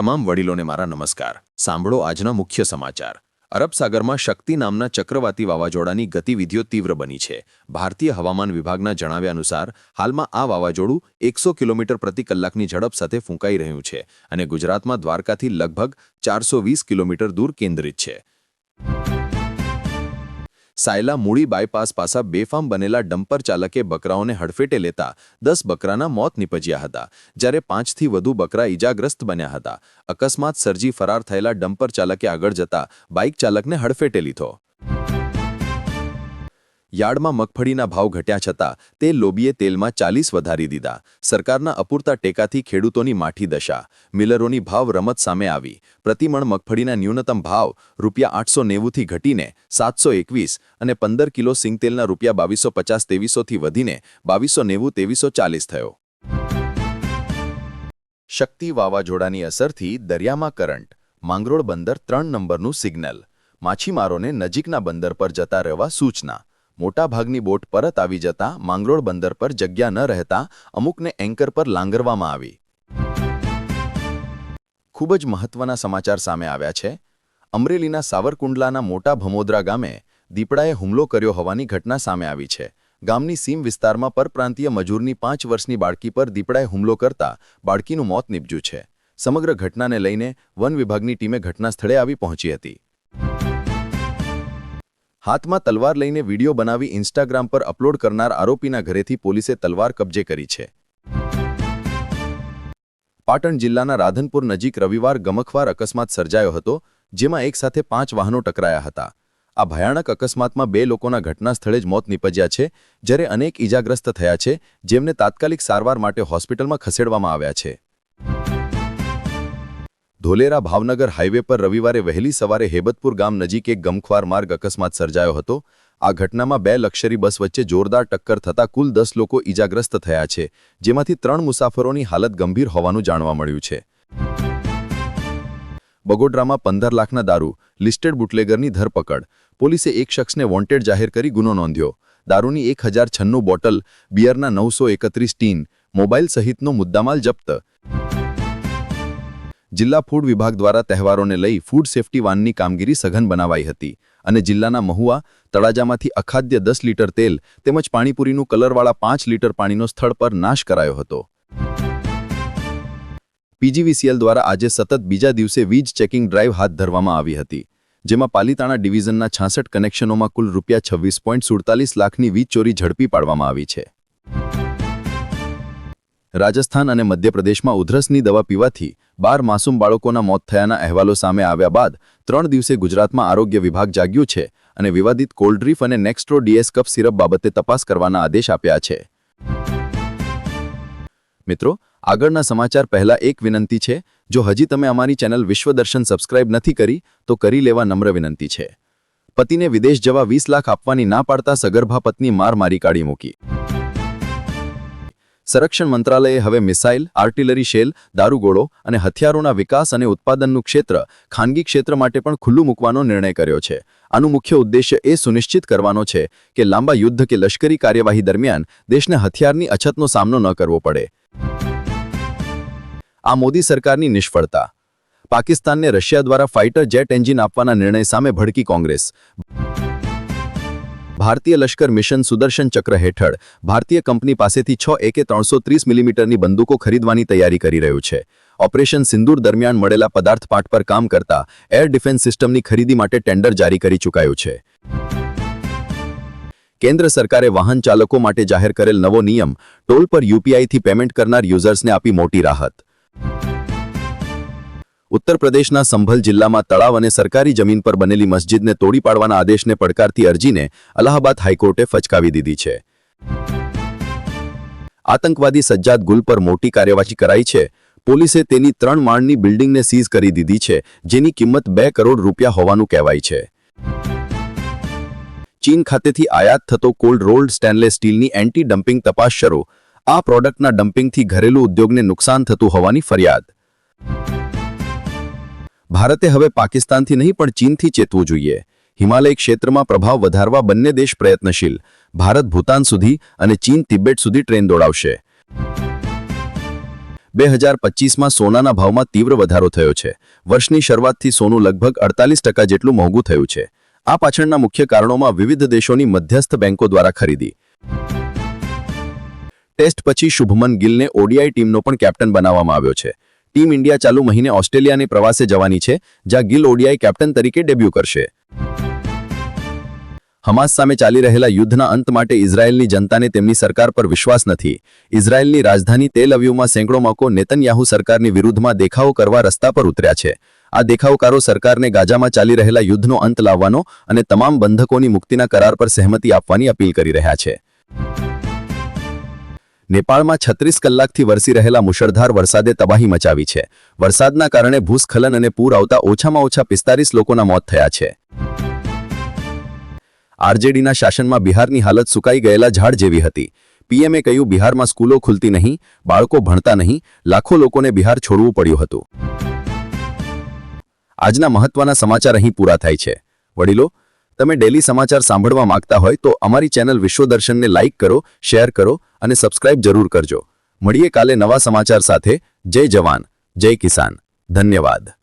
તમામ વડીલોને મારા નમસ્કાર. સાંભળો આજના મુખ્ય સમાચાર. અરબ શક્તિ નામના ચક્રવાતી વાવાઝોડાની ગતિવિધિઓ તીવ્ર બની છે. ભારતીય હવામાન વિભાગના જણાવ્યા અનુસાર, હાલમાં આ વાવાઝોડું એકસો કિલોમીટર પ્રતિ કલાકની ઝડપ સાથે ફૂંકાઈ રહ્યું છે અને ગુજરાતમાં દ્વારકાથી લગભગ ચારસો કિલોમીટર દૂર કેન્દ્રિત છે. સાયલા મૂળી બાયપાસ પાસા બેફામ બનેલા ડમ્પર ચાલકે બકરાઓને હડફેટે લેતા દસ બકરાના મોત નીપજ્યા હતા, જ્યારે પાંચથી વધુ બકરા ઇજાગ્રસ્ત બન્યા હતા. અકસ્માત સર્જી ફરાર થયેલા ડમ્પર ચાલકે આગળ જતા બાઇક ચાલકને હડફેટે લીધો. યાર્ડમાં મગફળીના ભાવ ઘટ્યા છતાં તે લોબીએ તેલમાં ચાલીસ વધારી દીધા. સરકારના અપૂરતા ટેકાથી ખેડૂતોની માઠી દશા. મિલરોની ભાવ રમત સામે આવી. પ્રતિમણ મગફળીના ન્યૂનતમ ભાવ રૂપિયા આઠસો નેવુંથી ઘટીને સાતસો એકવીસ અને પંદર કિલો સિંગતેલના રૂપિયા બાવીસો પચાસ તેવીસોથી વધીને બાવીસો નેવું તેવીસો ચાલીસ થયો. શક્તિ વાવાઝોડાની અસરથી દરિયામાં કરંટ. માંગરોળ બંદર ત્રણ નંબરનું સિગ્નલ. માછીમારોને નજીકના બંદર પર જતા રહેવા સૂચના. મોટાભાગની બોટ પરત આવી જતા માંગરોળ બંદર પર જગ્યા ન રહેતા અમુકને એન્કર પર લાંગરવામાં આવી. ખૂબ જ મહત્વના સમાચાર સામે આવ્યા છે. અમરેલીના સાવરકુંડલાના મોટા ભમોદરા ગામે દીપડાએ હુમલો કર્યો હોવાની ઘટના સામે આવી છે. ગામની સીમ વિસ્તારમાં પરપ્રાંતીય મજૂરની પાંચ વર્ષની બાળકી પર દીપડાએ હુમલો કરતા બાળકીનું મોત નીપજ્યું છે. સમગ્ર ઘટનાને લઈને વન વિભાગની ટીમે ઘટના સ્થળે આવી પહોંચી હતી. હાથમાં તલવાર લઈને વીડિયો બનાવી ઇન્સ્ટાગ્રામ પર અપલોડ કરનાર આરોપીના ઘરેથી પોલીસે તલવાર કબજે કરી છે. પાટણ જિલ્લાના રાધનપુર નજીક રવિવાર ગમખવાર અકસ્માત સર્જાયો હતો, જેમાં એકસાથે પાંચ વાહનો ટકરાયા હતા. આ ભયાનક અકસ્માતમાં બે લોકોના ઘટના સ્થળે જ મોત નીપજ્યા છે, જ્યારે અનેક ઇજાગ્રસ્ત થયા છે, જેમને તાત્કાલિક સારવાર માટે હોસ્પિટલમાં ખસેડવામાં આવ્યા છે. ધોલેરા ભાવનગર હાઇવે પર રવિવારે વહેલી સવારે હેબતપુર ગામ નજીક એક ગમખ્વાર માર્ગ અકસ્માત સર્જાયો હતો. આ ઘટનામાં બે લક્ષરી બસ વચ્ચે જોરદાર ટક્કર થતા કુલ દસ લોકો ઇજાગ્રસ્ત થયા છે, જેમાંથી ત્રણ મુસાફરોની હાલત ગંભીર હોવાનું જાણવા મળ્યું છે. બગોડરામાં પંદર લાખના દારૂ, લિસ્ટેડ બુટલેગરની ધરપકડ, પોલીસે એક શખ્સને વોન્ટેડ જાહેર કરી ગુનો નોંધ્યો. દારૂની એક હજાર છન્નું બોટલ, બિયરના નવસો એકત્રીસ ટીન, મોબાઈલ સહિતનો મુદ્દામાલ જપ્ત જિલ્લા ફૂડ વિભાગ દ્વારા તહેવારોને લઈ ફૂડ સેફ્ટી વાનની કામગીરી સઘન બનાવાઈ હતી અને જિલ્લાના મહુવા, તળાજામાંથી અખાદ્ય દસ લીટર તેલ તેમજ પાણીપુરીનું કલરવાળા પાંચ લીટર પાણીનો સ્થળ પર નાશ કરાયો હતો. પીજીવીસીએલ દ્વારા આજે સતત બીજા દિવસે વીજ ચેકિંગ ડ્રાઈવ હાથ ધરવામાં આવી હતી, જેમાં પાલીતાણા ડિવિઝનના છાસઠ કનેક્શનોમાં કુલ રૂપિયા છવ્વીસ લાખની વીજ ચોરી ઝડપી પાડવામાં આવી છે. રાજસ્થાન અને મધ્યપ્રદેશમાં ઉધરસની દવા પીવાથી બાર માસૂમ બાળકોના મોત થયાના અહેવાલો સામે આવ્યા બાદ ત્રણ દિવસે ગુજરાતમાં આરોગ્ય વિભાગ જાગ્યું છે અને વિવાદિત કોલ્ડ્રીફ અને નેક્સ્ટ્રો ડીએસ કપ સિરપ બાબતે તપાસ કરવાના આદેશ આપ્યા છે. મિત્રો, આગળના સમાચાર પહેલા એક વિનંતી છે, જો હજી તમે અમારી ચેનલ વિશ્વદર્શન સબસ્ક્રાઇબ નથી કરી, તો કરી લેવા નમ્ર વિનંતી છે. પતિને વિદેશ જવા વીસ લાખ આપવાની ના પાડતા સગર્ભા પત્ની માર મારી કાઢી મૂકી. સંરક્ષણ મંત્રાલયે હવે મિસાઇલ, આર્ટિલરી શેલ દારૂગોળો અને હથિયારોના વિકાસ અને ઉત્પાદનનું ક્ષેત્ર, ખાનગી ક્ષેત્ર માટે પણ ખુલ્લું મૂકવાનો નિર્ણય કર્યો છે. આનું મુખ્ય ઉદ્દેશ્ય એ સુનિશ્ચિત કરવાનો છે કે લાંબા યુદ્ધ કે લશ્કરી કાર્યવાહી દરમિયાન દેશને હથિયારની અછતનો સામનો ન કરવો પડે. આ મોદી સરકારની નિષ્ફળતા. પાકિસ્તાનને રશિયા દ્વારા ફાઇટર જેટ એન્જિન આપવાના નિર્ણય સામે ભડકી કોંગ્રેસ. ભારતીય લશ્કર મિશન સુદર્શન ચક્ર હેઠળ ભારતીય કંપની પાસેથી છ એકે ત્રણસો ત્રીસ મિલીમીટરની બંદૂકો ખરીદવાની તૈયારી કરી રહ્યું છે. ઓપરેશન સિંદૂર દરમિયાન મળેલા પદાર્થ પાઠ પર કામ કરતા એર ડિફેન્સ સિસ્ટમની ખરીદી માટે ટેન્ડર જારી કરી ચૂકાયું છે. કેન્દ્ર સરકારે વાહન ચાલકો માટે જાહેર કરેલ નવો નિયમ ટોલ પર યુપીઆઈથી પેમેન્ટ કરનાર યુઝર્સને આપી મોટી રાહત. ઉત્તર પ્રદેશના સંભલ જિલ્લામાં તળાવ અને સરકારી જમીન પર બનેલી મસ્જિદને તોડી પાડવાના આદેશને પડકારતી અરજીને અલ્હાબાદ હાઈકોર્ટે ફચકાવી દીધી છે. આતંકવાદી સજ્જાદ ગુલ પર મોટી કાર્યવાહી કરાઈ છે. પોલીસે તેની ત્રણ માળની બિલ્ડિંગને સીઝ કરી દીધી છે, જેની કિંમત બે કરોડ રૂપિયા હોવાનું કહેવાય છે. ચીન ખાતેથી આયાત થતો કોલ્ડ રોલ્ડ સ્ટેનલેસ સ્ટીલની એન્ટી ડમ્પિંગ તપાસ શરૂ. આ પ્રોડક્ટના ડમ્પિંગથી ઘરેલું ઉદ્યોગને નુકસાન થતું હોવાની ફરિયાદ. ભારતે હવે પાકિસ્તાનથી નહીં, પણ ચીનથી ચેતવું જોઈએ. હિમાલય ક્ષેત્રમાં પ્રભાવ વધારવા બંને દેશ પ્રયત્નશીલ. ભારત ભૂતાન સુધી અને ચીન તિબેટ સુધી ટ્રેન દોડાવશે. બે હજાર પચીસમાં સોનાના ભાવમાં તીવ્ર વધારો થયો છે. વર્ષની શરૂઆતથી સોનું લગભગ અડતાલીસ ટકા જેટલું મોંઘું થયું છે. આ પાછળના મુખ્ય કારણોમાં વિવિધ દેશોની મધ્યસ્થ બેંકો દ્વારા ખરીદી. ટેસ્ટ પછી શુભમન ગિલને ઓડીઆઈ ટીમનો પણ કેપ્ટન બનાવવામાં આવ્યો છે. ટીમ ઇન્ડિયા ચાલુ મહિને ઓસ્ટ્રેલિયાને પ્રવાસે જવાની છે, જ્યાં ગિલ ઓડીઆઈ કેપ્ટન તરીકે ડેબ્યુ કરશે. હમાસ સામે ચાલી રહેલા યુદ્ધના અંત માટે ઇઝરાયેલની જનતાને તેમની સરકાર પર વિશ્વાસ નથી. ઇઝરાયેલની રાજધાની તેલ અવ્યુમાં સેંકડો મકો નેતન્યાહુ સરકારની વિરુદ્ધમાં દેખાવો કરવા રસ્તા પર ઉતર્યા છે. આ દેખાવકારો સરકારને ગાજામાં ચાલી રહેલા યુદ્ધનો અંત લાવવાનો અને તમામ બંધકોની મુક્તિના કરાર પર સહેમતી આપવાની અપીલ કરી રહ્યા છે. નેપાળમાં છત્રીસ કલાકથી વરસી રહેલા મુશળધાર વરસાદે તબાહી મચાવી છે. વરસાદના કારણે ભૂસ્ખલન અને પૂર આવતા ઓછામાં ઓછા પિસ્તાલીસ લોકોના મોત થયા છે. આરજેડીના શાસનમાં બિહારની હાલત સુકાઈ ગયેલા ઝાડ જેવી હતી. પીએમએ કહ્યું, બિહારમાં સ્કૂલો ખુલતી નહીં, બાળકો ભણતા નહીં, લાખો લોકોને બિહાર છોડવું પડ્યું હતું. આજના મહત્વના સમાચાર અહીં પૂરા થાય છે. વડીલો તમે ડેલી સમાચાર સાંભળવા માંગતા હોય તો અમારી ચેનલ વિશ્વદર્શનને લાઇક કરો શેર કરો અને સબસ્ક્રાઇબ જરૂર કરજો. મળીએ કાલે નવા સમાચાર સાથે. જય જવાન, જય કિસાન. ધન્યવાદ.